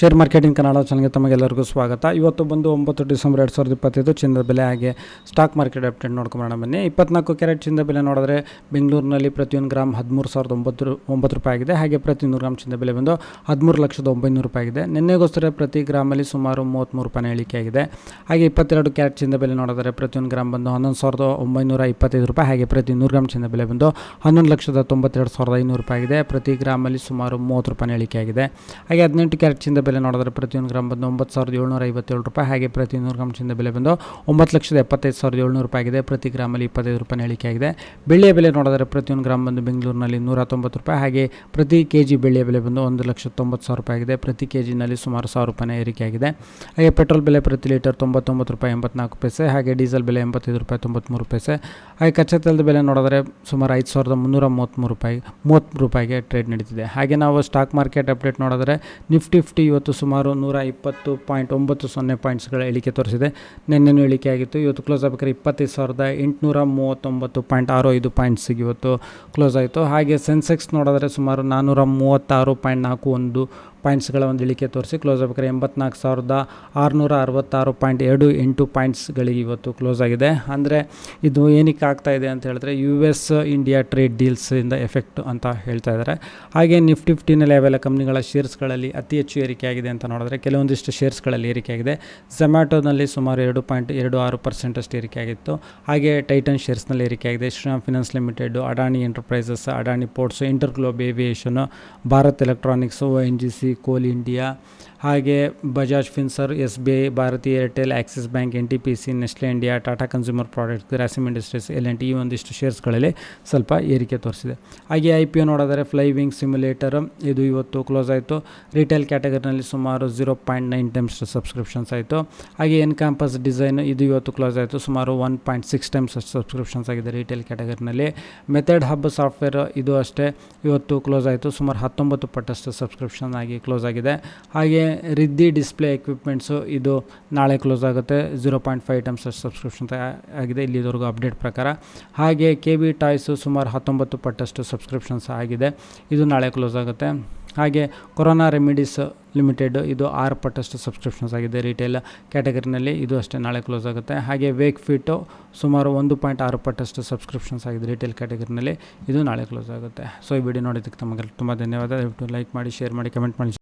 Share marketing Kannada ಚಾನಲ್ಗೆ ತಮಗೆಲ್ಲರಿಗೂ ಸ್ವಾಗತ. ಇವತ್ತು ಬಂದು ಒಂಬತ್ತು ಡಿಸೆಂಬರ್ ಎರಡು ಸಾವಿರದ ಇಪ್ಪತ್ತೈದು, ಚಿನ್ನದ ಬೆಲೆ ಹಾಗೆ ಸ್ಟಾಕ್ ಮಾರ್ಕೆಟ್ ಅಪ್ಡೇಟ್ ನೋಡ್ಕೊಂಬೋಣ ಬನ್ನಿ. ಇಪ್ಪತ್ನಾಲ್ಕು ಕ್ಯಾರೆಟ್ ಚಿನ್ನದ ಬೆಲೆ ನೋಡಿದ್ರೆ ಬೆಂಗಳೂರಿನಲ್ಲಿ ಪ್ರತಿಯೊಂದು ಗ್ರಾಮ್ ಹದಿಮೂರು ಸಾವಿರದ ಒಂಬತ್ತು ಒಂಬತ್ತು ರೂಪಾಯಿ ಆಗಿದೆ. ಹಾಗೆ ಪ್ರತಿ ನೂರು ಗ್ರಾಮ್ ಚಿನ್ನದ ಬೆಲೆ ಬಂದು ಹದಿಮೂರು ಲಕ್ಷದ ಒಂಬೈನೂರು ರೂಪಾಯಿ ಆಗಿದೆ. ನಿನ್ನೆಗೋಸ್ಕರ ಪ್ರತಿ ಗ್ರಾಮಲ್ಲಿ ಸುಮಾರು ಮೂವತ್ತ್ಮೂರು ರೂಪಾಯಿನ ಇಳಿಕೆ ಆಗಿದೆ. ಹಾಗೆ ಇಪ್ಪತ್ತೆರಡು ಕ್ಯಾರೆಟ್ ಚಿನ್ನದ ಬೆಲೆ ನೋಡಿದ್ರೆ ಪ್ರತಿಯೊಂದು ಗ್ರಾಮ್ ಬಂದು ಹನ್ನೊಂದು ಸಾವಿರದ ಒಂಬೈನೂರ ಇಪ್ಪತ್ತೈದು ರೂಪಾಯಿ. ಹಾಗೆ ಪ್ರತಿ ನೂರು ಗ್ರಾಮ್ ಚಿನ್ನದ ಬೆಲೆ ಬಂದು ಹನ್ನೊಂದು ಲಕ್ಷದ ತೊಂಬತ್ತೆರಡು ಸಾವಿರದ ಐನೂರು ರೂಪಾಯಿ ಆಗಿದೆ. ಪ್ರತಿ ಗ್ರಾಮಲ್ಲಿ ಸುಮಾರು ಮೂವತ್ತು ರೂಪಾಯಿ ಇಳಿಕೆ ಆಗಿದೆ. ಹಾಗೆ ಹದಿನೆಂಟು ಕ್ಯಾರೆಟ್ ಚಿನ್ನದ ಬೆಲೆ ನೋಡಿದ್ರೆ ಪ್ರತಿಯೊಂದು ಗ್ರಾಮ್ ಬಂದು ಒಂಬತ್ತು ಸಾವಿರದ ಏಳ್ನೂರ ಐವತ್ತೇಳು ರೂಪಾಯಿ. ಹಾಗೆ ಪ್ರತಿ ನೂರು ಗ್ರಾಮ್ ಚಿನ್ನದ ಬೆಲೆ ಬಂದು ಒಂಬತ್ತು ಲಕ್ಷದ ಎಪ್ಪತ್ತೈದು ಸಾವಿರದ ಏಳ್ನೂರು ರೂಪಾಯಿ ಆಗಿದೆ. ಪ್ರತಿ ಗ್ರಾಮಲ್ಲಿ ಇಪ್ಪತ್ತೈದು ರೂಪಾಯಿ ಆಗಿದೆ. ಬೆಳ್ಳಿಯ ಬೆಲೆ ನೋಡಿದ್ರೆ ಪ್ರತಿಯೊಂದು ಗ್ರಾಮ್ ಬಂದು ಬೆಂಗಳೂರಿನಲ್ಲಿ ನೂರ ತೊಂಬತ್ತು ರೂಪಾಯಿ. ಹಾಗೆ ಪ್ರತಿ ಕೆ ಜಿ ಬೆಳ್ಳಿಯ ಬೆಲೆ ಬಂದು ಒಂದು ಲಕ್ಷ ತೊಂಬತ್ತು ಸಾವಿರ ರೂಪಾಯಿ ಆಗಿದೆ. ಪ್ರತಿ ಕೆ ಜಿನಲ್ಲಿ ಸುಮಾರು ಸಾವಿರ ರೂಪಾಯಿನ ಏರಿಕೆ ಆಗಿದೆ. ಹಾಗೆ ಪೆಟ್ರೋಲ್ ಬೆಲೆ ಪ್ರತಿ ಲೀಟರ್ ತೊಂಬತ್ತೊಂಬತ್ತು ರೂಪಾಯಿ ಎಂಬತ್ನಾಲ್ಕು ಪೈಸೆ. ಹಾಗೆ ಡೀಸೆಲ್ ಬೆಲೆ ಎಂಬತ್ತೈದು ರೂಪಾಯಿ ತೊಂಬತ್ತ್ಮೂರು ಪೈಸೆ. ಹಾಗೆ ಕಚ್ಚಾ ತೈಲದ ಬೆಲೆ ನೋಡಿದ್ರೆ ಸುಮಾರು ಐದು ಸಾವಿರದ ಮುನ್ನೂರ ಮೂವತ್ತ್ಮೂರು ರೂಪಾಯಿ ಮೂವತ್ತು ರೂಪಾಯಿಗೆ ಟ್ರೇಡ್ ನಡೀತಿದೆ. ಹಾಗೆ ನಾವು ಸ್ಟಾಕ್ ಮಾರ್ಕೆಟ್ ಅಪ್ಡೇಟ್ ನೋಡಿದ್ರೆ ನಿಫ್ಟಿ ಫಿಫ್ಟಿ ಇವತ್ತು ಸುಮಾರು ನೂರ ಇಪ್ಪತ್ತು ಪಾಯಿಂಟ್ ಒಂಬತ್ತು ಸೊನ್ನೆ ಪಾಯಿಂಟ್ಸ್ಗಳ ಇಳಿಕೆ ತೋರಿಸಿದೆ. ನಿನ್ನೆನೂ ಇಳಿಕೆ ಆಗಿತ್ತು. ಇವತ್ತು ಕ್ಲೋಸ್ ಆಗಬೇಕಾದ್ರೆ ಇಪ್ಪತ್ತೈದು ಸಾವಿರದ ಎಂಟುನೂರ ಮೂವತ್ತೊಂಬತ್ತು ಪಾಯಿಂಟ್ ಆರು ಐದು ಪಾಯಿಂಟ್ಸಿಗೆ ಇವತ್ತು ಕ್ಲೋಸ್ ಆಯಿತು. ಹಾಗೆ ಸೆನ್ಸೆಕ್ಸ್ ನೋಡಿದ್ರೆ ಸುಮಾರು ನಾನ್ನೂರ ಮೂವತ್ತಾರು ಪಾಯಿಂಟ್ ನಾಲ್ಕು ಒಂದು ಪಾಯಿಂಟ್ಸ್ಗಳ ಒಂದು ಇಳಿಕೆ ತೋರಿಸಿ ಕ್ಲೋಸ್ ಆಗ್ಬೇಕಾದ್ರೆ ಎಂಬತ್ನಾಲ್ಕು ಸಾವಿರದ ಆರುನೂರ ಅರವತ್ತಾರು ಪಾಯಿಂಟ್ ಎರಡು ಎಂಟು ಪಾಯಿಂಟ್ಸ್ಗಳಿಗೆ ಇವತ್ತು ಕ್ಲೋಸ್ ಆಗಿದೆ. ಅಂದರೆ ಇದು ಏನಕ್ಕೆ ಆಗ್ತಾ ಇದೆ ಅಂತ ಹೇಳಿದ್ರೆ ಯು ಎಸ್ ಇಂಡಿಯಾ ಟ್ರೇಡ್ ಡೀಲ್ಸಿಂದ ಎಫೆಕ್ಟ್ ಅಂತ ಹೇಳ್ತಾ ಇದ್ದಾರೆ. ಹಾಗೆ ನಿಫ್ಟಿ ಫಿಫ್ಟಿನಲ್ಲಿ ಅವೆಲ್ಲ ಕಂಪ್ನಿಗಳ ಶೇರ್ಸ್ಗಳಲ್ಲಿ ಅತಿ ಹೆಚ್ಚು ಏರಿಕೆ ಆಗಿದೆ ಅಂತ ನೋಡಿದ್ರೆ ಕೆಲವೊಂದಿಷ್ಟು ಶೇರ್ಸ್ಗಳಲ್ಲಿ ಏರಿಕೆ ಆಗಿದೆ ಝೊಮ್ಯಾಟೋನಲ್ಲಿ ಸುಮಾರು ಎರಡು ಪಾಯಿಂಟ್ ಎರಡು ಆರು ಪರ್ಸೆಂಟಷ್ಟು ಏರಿಕೆ ಆಗಿತ್ತು ಹಾಗೆ ಟೈಟನ್ ಶೇರ್ಸ್ನಲ್ಲಿ ಏರಿಕೆ ಆಗಿದೆ Shriram finance limited Adani enterprises Adani ports inter globe aviation Bharat electronics N G C coal India ಹಾಗೆ Bajaj finserv S B I Bharti Airtel, Axis bank N T P C Nestle India, Tata consumer products, Grasim industries, L and T ಈ ಒಂದಿಷ್ಟು ಶೇರ್ಸ್ಗಳಲ್ಲಿ ಸ್ವಲ್ಪ ಏರಿಕೆ ತೋರಿಸಿದೆ. ಹಾಗೆ I P O ನೋಡಿದರೆ ಫ್ಲೈವಿಂಗ್ simulator, ಇದು ಇವತ್ತು ಕ್ಲೋಸ್ ಆಯಿತು. ರಿಟೇಲ್ ಕ್ಯಾಟಗರಿನಲ್ಲಿ ಸುಮಾರು zero point nine times subscriptions ಆಯಿತು. ಹಾಗೆ ಎನ್ ಕ್ಯಾಂಪಸ್ ಡಿಸೈನ್, ಇದು ಇವತ್ತು ಕ್ಲೋಸ್ ಆಯಿತು. ಸುಮಾರು one point six times subscriptions ಆಗಿದೆ ರಿಟೇಲ್ ಕ್ಯಾಟಗರಿನಲ್ಲಿ. ಮೆಥಡ್ ಹಬ್ ಸಾಫ್ಟ್ವೇರ್, ಇದು ಅಷ್ಟೇ, ಇವತ್ತು ಕ್ಲೋಸ್ ಆಯಿತು. ಸುಮಾರು ಹತ್ತೊಂಬತ್ತು ಪಟ್ಟಷ್ಟು ಸಬ್ಸ್ಕ್ರಿಪ್ಷನ್ ಆಗಿ ಕ್ಲೋಸ್ ಆಗಿದೆ. ಹಾಗೆ ರಿದ್ದಿ ಡಿಸ್ಪ್ಲೇ ಎಕ್ವಿಪ್ಮೆಂಟ್ಸು ಇದು ನಾಳೆ ಕ್ಲೋಸ್ ಆಗುತ್ತೆ. Zero point five times subscription ಆಗಿದೆ. ಇಲ್ಲಿವರೆಗೂ ಅಪ್ಡೇಟ್ ಪ್ರಕಾರ. ಹಾಗೆ ಕೆ ಬಿ ಟಾಯ್ಸು ಸುಮಾರು ಹತ್ತೊಂಬತ್ತು ಪಟ್ಟಷ್ಟು ಸಬ್ಸ್ಕ್ರಿಪ್ಷನ್ಸ್ ಆಗಿದೆ. ಇದು ನಾಳೆ ಕ್ಲೋಸ್ ಆಗುತ್ತೆ. ಹಾಗೆ ಕೊರೋನಾ ರೆಮಿಡೀಸ್ ಲಿಮಿಟೆಡ್ ಇದು ಆರು ಪಟ್ಟಷ್ಟು ಸಬ್ಸ್ಕ್ರಿಪ್ಷನ್ಸ್ ಆಗಿದೆ ರಿಟೇಲ್ ಕ್ಯಾಟಗರಿನಲ್ಲಿ ಇದು ಅಷ್ಟೇ ನಾಳೆ ಕ್ಲೋಸ್ ಆಗುತ್ತೆ. ಹಾಗೆ ವೇಕ್ ಫಿಟ್ ಸುಮಾರು ಒಂದು ಪಾಯಿಂಟ್ ಆರು ಪಟ್ಟಷ್ಟು ಸಬ್ಸ್ಕ್ರಿಪ್ಷನ್ಸ್ ಆಗಿದೆ ರಿಟೇಲ್ ಕ್ಯಾಟಗರಿನಲ್ಲಿ ಇದು ನಾಳೆ ಕ್ಲೋಸ್ ಆಗುತ್ತೆ. ಸೊ ಈ ವಿಡಿಯೋ ನೋಡಿದ್ದಕ್ಕೆ ತಮಗೆ ತುಂಬ ಧನ್ಯವಾದ. ದಯವಿಟ್ಟು ಲೈಕ್ ಮಾಡಿ ಶೇರ್ ಮಾಡಿ ಕಮೆಂಟ್ ಮಾಡಿ.